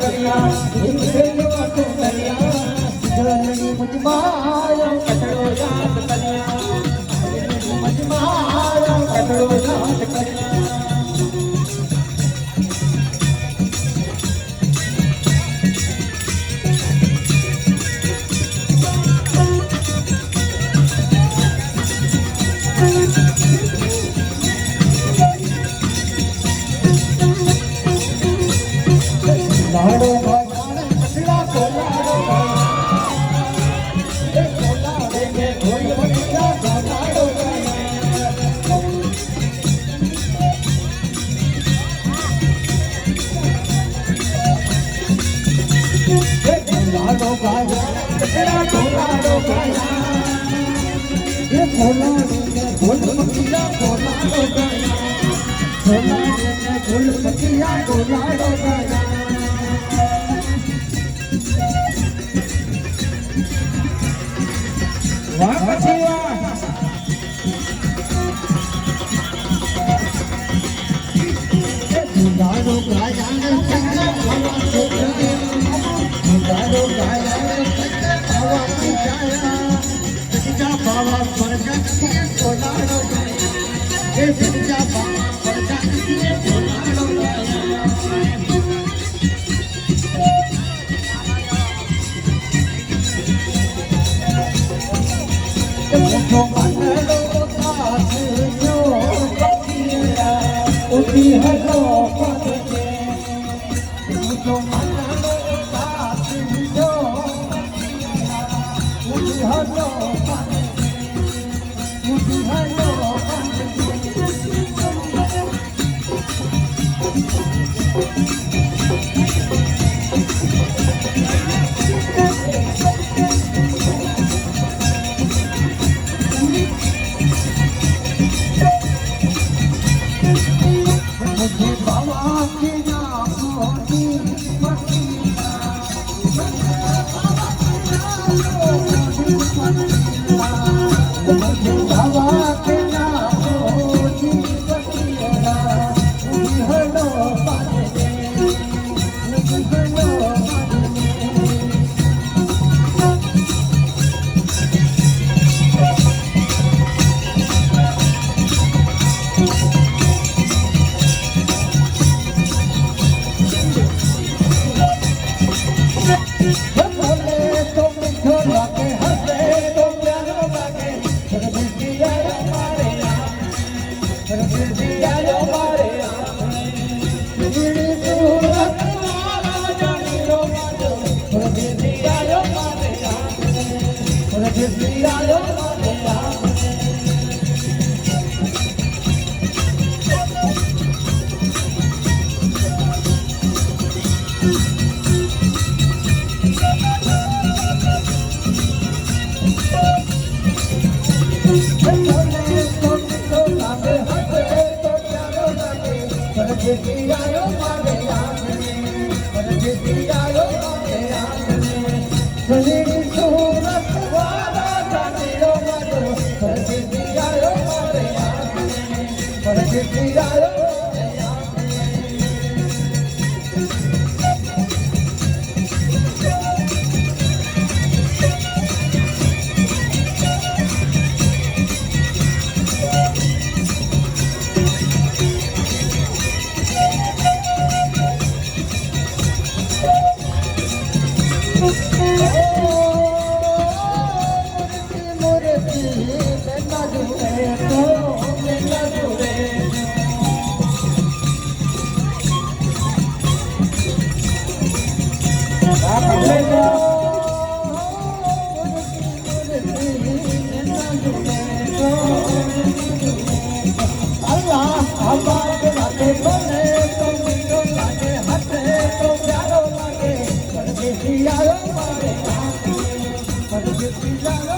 કર્યા. ગોલાડો ગયા It's a job, but Oh, Walking Yeah, Thank you.